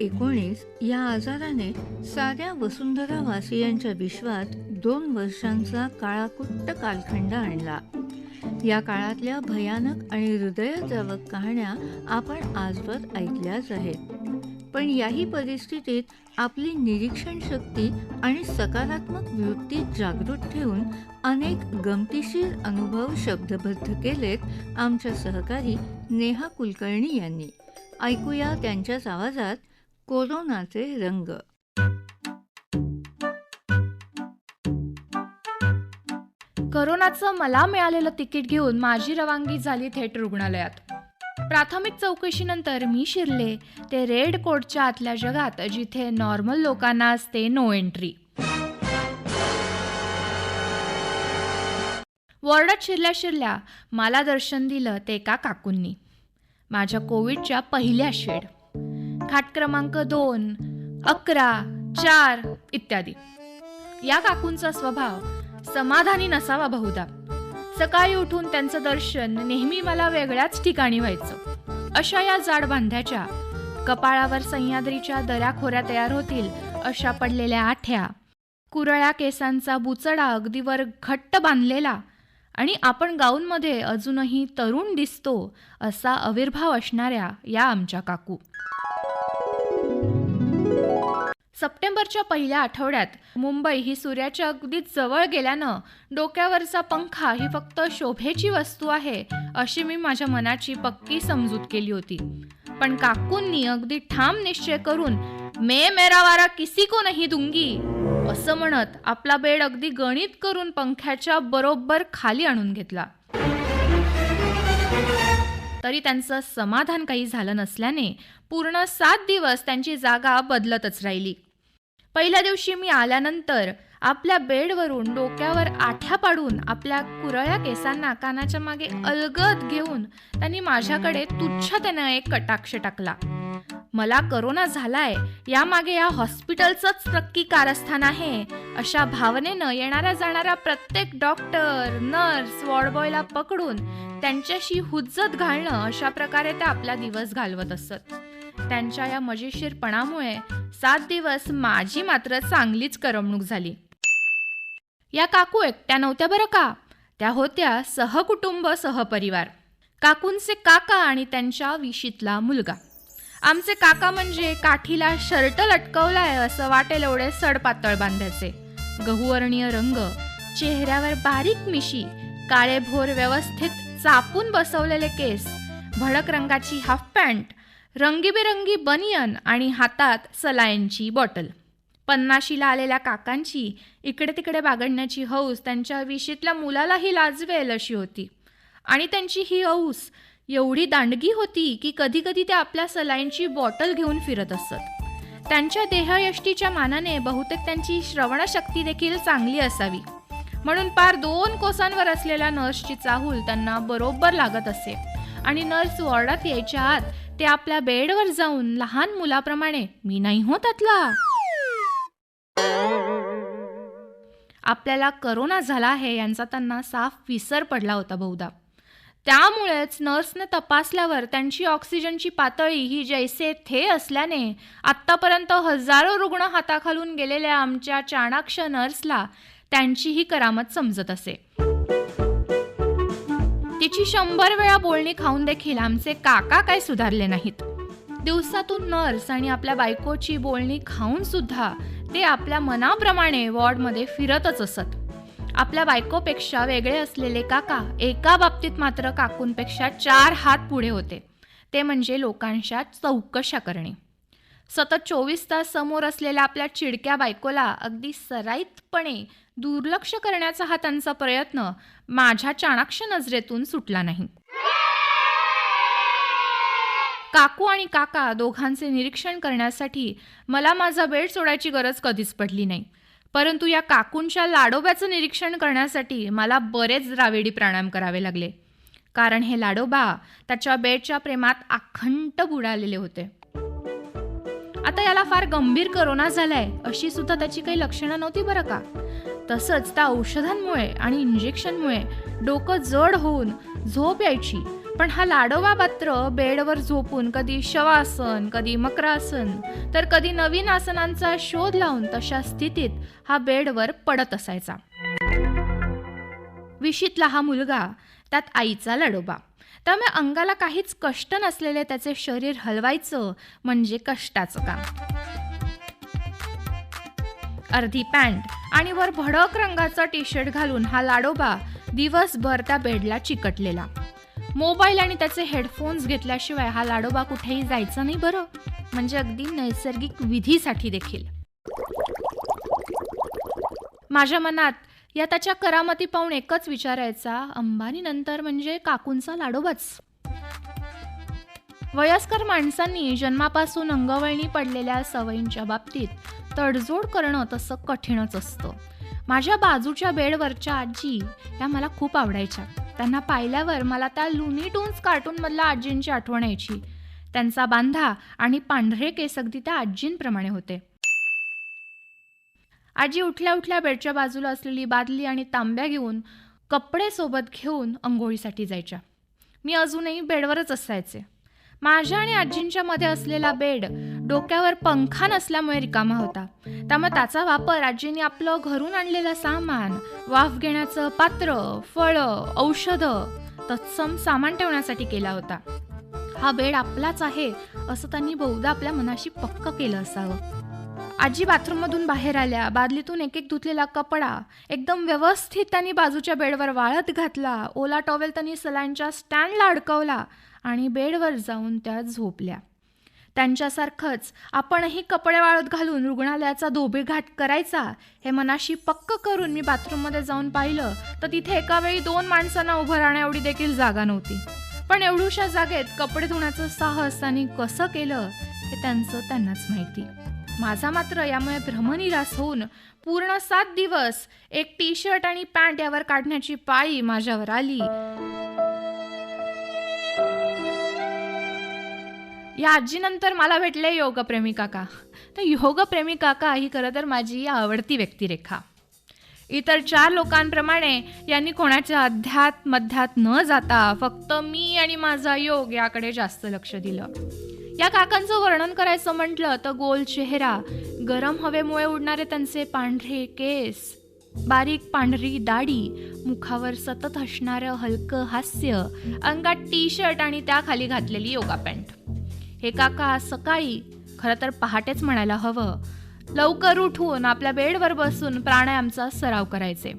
एकोणीस या आजाराने साऱ्या वसुंधरा वासियांच्या विश्वात दोन वर्षांचा काळाकुट्ट कालखंड आणला. या काळातल्या भयानक आणि हृदयद्रावक कहाण्या आपण आजवर ऐकल्याच आहेत. पण याही परिस्थितीत आपली निरीक्षण शक्ती आणि सकारात्मक वृत्ती जागृत ठेवून अनेक गमतीशीर अनुभव शब्दबद्ध केलेत आमच्या सहकारी नेहा कुलकर्णी यांनी. ऐकूया त्यांच्याच आवाजात कोरोनाचे रंग. करोनाचं मला मिळालेलं तिकीट घेऊन माझी रवानगी झाली थेट रुग्णालयात. प्राथमिक चौकशीनंतर मी शिरले ते रेड कोटच्या आतल्या जगात जिथे नॉर्मल लोकांना असते नो एंट्री वॉर्डात शिरल्या शिरल्या मला दर्शन दिलं ते एका काकूंनी. माझ्या कोविडच्या पहिल्या शेड. खाट क्रमांक दोन अकरा चार इत्यादी. या काकूंचा स्वभाव समाधानी नसावा बहुधा. सकाळी उठून त्यांचं दर्शन नेहमी मला वेगळ्याच ठिकाणी व्हायचं. अशा या जाड बांध्याच्या कपाळावर सह्याद्रीच्या दऱ्याखोऱ्या तयार होतील अशा पडलेल्या आठ्या कुरळ्या केसांचा बुचडा अगदीवर घट्ट बांधलेला आणि आपण गाऊनमध्ये अजूनही तरुण दिसतो असा आविर्भाव असणाऱ्या या आमच्या काकू. सप्टेंबरच्या पहिल्या आठवड्यात मुंबई ही सूर्याच्या अगदी जवळ गेल्यानं डोक्यावरचा पंखा ही फक्त शोभेची वस्तू आहे अशी मी माझ्या मनाची पक्की समजूत केली होती. पण काकूंनी अगदी ठाम निश्चय करून मे मेरा वारा किसी को नाही दूंगी असं म्हणत आपला बेड अगदी गणित करून पंख्याच्या बरोबर खाली आणून घेतला. तरी त्यांचं समाधान काही झालं नसल्याने पूर्ण सात दिवस त्यांची जागा बदलतच राहिली. पहिल्या दिवशी मी आल्यानंतर आपल्या बेडवरून डोक्यावर आठ्या पाडून आपल्या कुरळ्या केसांना कानाच्या मागे अलगद घेऊन त्यांनी माझ्याकडे तुच्छतेनं एक कटाक्ष टाकला. मला करोना झालाय यामागे या हॉस्पिटलचंच नक्की कारस्थान आहे अशा भावनेनं येणाऱ्या जाणाऱ्या प्रत्येक डॉक्टर नर्स वॉर्डबॉयला पकडून त्यांच्याशी हुज्जत घालणं अशा प्रकारे ते आपला दिवस घालवत असत. त्यांच्या या मजेशीरपणामुळे सात दिवस माझी मात्र चांगलीच करमणूक झाली. या काकू एकट्या नव्हत्या बरं का? त्या होत्या सहकुटुंब सहपरिवार. काकूंचे काका आणि त्यांच्या विशीतला मुलगा. आमचे काका म्हणजे काठीला शर्ट लटकवलाय असं वाटेल एवढे सडपातळ बांधायचे. गहुवर्णीय रंग चेहऱ्यावर बारीक मिशी काळे भोर व्यवस्थित चापून बसवलेले केस भडक रंगाची हाफ पॅन्ट रंगीबेरंगी बनियन आणि हातात सलायनची बॉटल पन्नाशीला आलेल्या काकांची इकडे तिकडे बागडण्याची हौस त्यांच्या विशीतल्या मुलालाही लाजवेल अशी होती. आणि त्यांची ही हौस एवढी दांडगी होती की कधी कधी ते आपल्या सलाईनची बॉटल घेऊन फिरत असत. त्यांच्या देहयष्टीच्या मानाने बहुतेक त्यांची श्रवणशक्ती देखील चांगली असावी. म्हणून पार दोन कोसांवर असलेल्या नर्सची चाहूल त्यांना बरोबर लागत असे. आणि नर्स वॉर्डात यायच्या आत ते आपल्या बेडवर जाऊन लहान मुलाप्रमाणे मी नाही हो त्यातला. आपल्याला करोना झाला आहे यांचा त्यांना साफ विसर पडला होता बहुधा. त्यामुळेच नर्सने तपासल्यावर त्यांची ऑक्सिजनची पातळी ही जैसे थे असल्याने आत्तापर्यंत हजारो रुग्ण हाताखालून गेलेल्या आमच्या चाणाक्ष नर्सला त्यांची ही करामत समजत असे. तिची शंभर वेळा बोलणी खाऊन देखील आमचे काका काय सुधारले नाहीत. दिवसातून नर्स आणि आपल्या बायकोची बोलणी खाऊन सुद्धा ते आपल्या मनाप्रमाणे वॉर्डमध्ये फिरतच असत. आपल्या बायकोपेक्षा वेगळे असलेले काका एका बाबतीत मात्र काकूंपेक्षा चार हात पुढे होते. ते म्हणजे लोकांच्या चौकशा करणे. सतत चोवीस तास समोर असलेल्या आपल्या चिडक्या बायकोला अगदी सराईतपणे दुर्लक्ष करण्याचा हा त्यांचा प्रयत्न माझ्या चाणाक्ष नजरेतून सुटला नाही. काकू आणि काका दोघांचे निरीक्षण करण्यासाठी मला माझा बेड सोडायची गरज कधीच पडली नाही. परंतु या काकूंच्या लाडोब्याचं निरीक्षण करण्यासाठी मला बरेच द्रावेडी प्राणायाम करावे लागले. कारण हे लाडोबा त्याच्या बेडच्या प्रेमात अखंड बुडालेले होते. आता याला फार गंभीर करोना झालाय अशी सुद्धा त्याची काही लक्षणं नव्हती बरं का? तसंच त्या औषधांमुळे आणि इंजेक्शनमुळे डोकं जड होऊन झोप यायची. पण हा लाडोबा मात्र बेडवर झोपून कधी शवासन कधी मकरासन तर कधी नवीन आसनांचा शोध लावून तशा स्थितीत हा बेडवर पडत असायचा. विशीतला हा मुलगा त्यात आईचा लाडोबा. त्यामुळे अंगाला काहीच कष्ट नसलेले त्याचे शरीर हलवायचं म्हणजे कष्टाचं काम. अर्धी पॅन्ट आणि वर भडक रंगाचा टी शर्ट घालून हा लाडोबा दिवसभर त्या बेडला चिकटलेला. मोबाईल आणि त्याचे हेडफोन्स घेतल्याशिवाय हा लाडोबा कुठेही जायचा नाही बरं. म्हणजे अगदी नैसर्गिक विधीसाठी देखील. माझ्या मनात या त्याच्या करामती पाहून एकच विचारायचा अंबानी नंतर म्हणजे काकूंचा लाडोबाच. वयस्कर माणसांनी जन्मापासून अंगवळणी पडलेल्या सवयींच्या बाबतीत तडजोड करणं तसं कठीणच असतं. माझ्या बाजूच्या बेडवरच्या आजी या मला खूप आवडायच्या. त्यांना पाहिल्यावर मला त्या लुनी टून्स कार्टूनमधल्या आजींची आठवण यायची. त्यांचा बांधा आणि पांढरे केस अगदी त्या आजींप्रमाणे होते. आजी उठल्या उठल्या बेडच्या बाजूला असलेली बादली आणि तांब्या घेऊन कपडे सोबत घेऊन अंघोळीसाठी जायच्या. मी अजूनही बेडवरच असायचे. माझ्या आणि आजींच्या मध्ये असलेला बेड डोक्यावर पंखा नसल्यामुळे रिकामा होता. त्यामुळे त्याचा वापर आजींनी आपलं घरून आणलेलं सामान वाफ घेण्याचं पात्र फळं औषधं तत्सम सामान ठेवण्यासाठी केला होता. हा बेड आपलाच आहे असं त्यांनी बहुधा आपल्या मनाशी पक्क केलं असावं. आजी बाथरूममधून बाहेर आल्या. बादलीतून एक एक धुतलेला कपडा. एकदम व्यवस्थित त्यांनी बाजूच्या बेडवर वाळत घातला. ओला टॉवेल त्यांनी सलाईनच्या स्टँडला अडकवला आणि बेडवर जाऊन त्या झोपल्या. त्यांच्यासारखंच आपणही कपडे वाळत घालून रुग्णालयाचा धोबेघाट करायचा हे मनाशी पक्क करून मी बाथरूममध्ये जाऊन पाहिलं तर तिथे एका वेळी दोन माणसांना उभं राहण्या एवढी देखील जागा नव्हती. पण एवढूशा जागेत कपडे धुण्याचं साहस त्यांनी कसं केलं हे त्यांचं त्यांनाच माहिती. माझा मात्र यामुळे भ्रमनिरास होऊन पूर्ण सात दिवस एक टी शर्ट आणि पॅन्ट यावर काढण्याची पाळी माझ्यावर आली. या आजीनंतर मला भेटले योगप्रेमी काका. तर योगप्रेमी काका ही खरं तर माझी आवडती व्यक्तिरेखा. इतर चार लोकांप्रमाणे यांनी कोणाच्या अध्यात मध्यात न जाता फक्त मी आणि माझा योग याकडे जास्त लक्ष दिलं. या काकांचं वर्णन करायचं म्हटलं तर गोल चेहरा गरम हवेमुळे उडणारे त्यांचे पांढरे केस बारीक पांढरी दाढी मुखावर सतत हसणारं हलकं हास्य अंगात टी शर्ट आणि त्याखाली घातलेली योगा पॅन्ट. हे काका सकाळी खरं तर पहाटेच म्हणायला हवं लवकर उठून आपल्या बेडवर बसून प्राणायामचा सराव करायचे.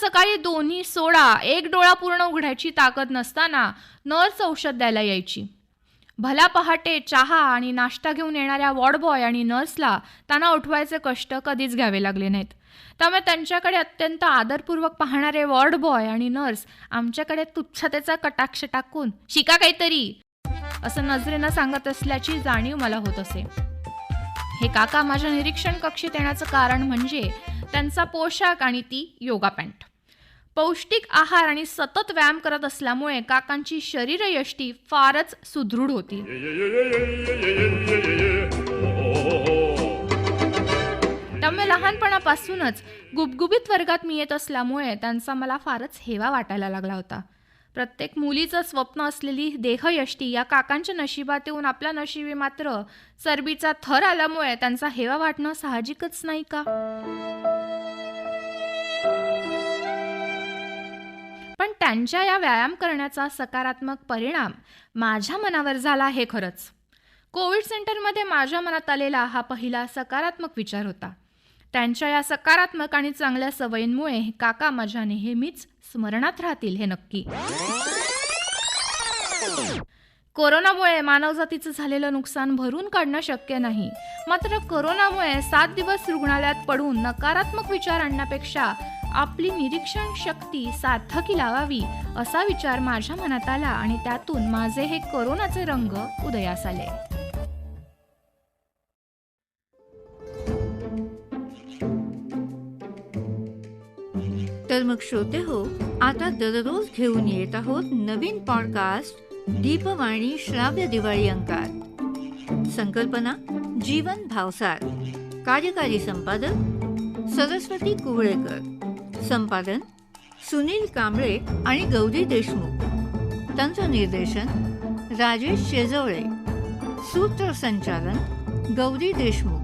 सकाळी दोन्ही सोडा एक डोळा पूर्ण उघडायची ताकद नसताना नर्स औषध द्यायला यायची. भला पहाटे चहा आणि नाश्ता घेऊन येणाऱ्या वॉर्डबॉय आणि नर्सला त्यांना उठवायचे कष्ट कधीच घ्यावे लागले नाहीत. त्यामुळे त्यांच्याकडे अत्यंत आदरपूर्वक पाहणारे वॉर्ड बॉय आणि नर्स आमच्याकडे तुच्छतेचा कटाक्ष टाकून शिका काहीतरी असं नजरेनं सांगत असल्याची जाणीव मला होत असे. हे काका माझ्या निरीक्षण कक्षेत येण्याचं कारण म्हणजे त्यांचा पोशाख आणि ती योगा पॅन्ट. पौष्टिक आहार आणि सतत व्यायाम करत असल्यामुळे काकांची शरीरयष्टी फारच सुदृढ होती. त्यामुळे लहानपणापासूनच गुबगुबीत वर्गात मी येत असल्यामुळे त्यांचा मला फारच हेवा वाटायला लागला होता. प्रत्येक मुलीचं स्वप्न असलेली देहयष्टी या काकांच्या नशिबात येऊन आपल्या नशिबी मात्र चरबीचा थर आल्यामुळे त्यांचा हेवा वाटणं साहजिकच नाही का? पण त्यांच्या या व्यायाम करण्याचा सकारात्मक परिणाम माझ्या मनावर झाला हे खरंच. कोविड सेंटरमध्ये माझ्या मनात आलेला हा पहिला सकारात्मक विचार होता. त्यांच्या या सकारात्मक आणि चांगल्या सवयींमुळे काका माझ्या नेहमीच स्मरणात राहतील हे नक्की. कोरोनामुळे मानवजातीचं झालेलं नुकसान भरून काढणं शक्य नाही. मात्र कोरोनामुळे सात दिवस रुग्णालयात पडून नकारात्मक विचार आणण्यापेक्षा आपली निरीक्षण शक्ती सार्थकी लावावी असा विचार माझ्या मनात आला आणि त्यातून माझे हे करोनाचे रंग उदयास आले. तर मग श्रोते हो आता दररोज घेऊन येत आहोत नवीन पॉडकास्ट दीपवाणी श्राव्य दिवाळी अंकात संकल्पना जीवन भावसार. कार्यकारी संपादक सरस्वती कुवळेकर. संपादन सुनील कांबळे आणि गौरी देशमुख. तंत्रनिर्देशन राजेश शेजवळे. सूत्रसंचालन गौरी देशमुख.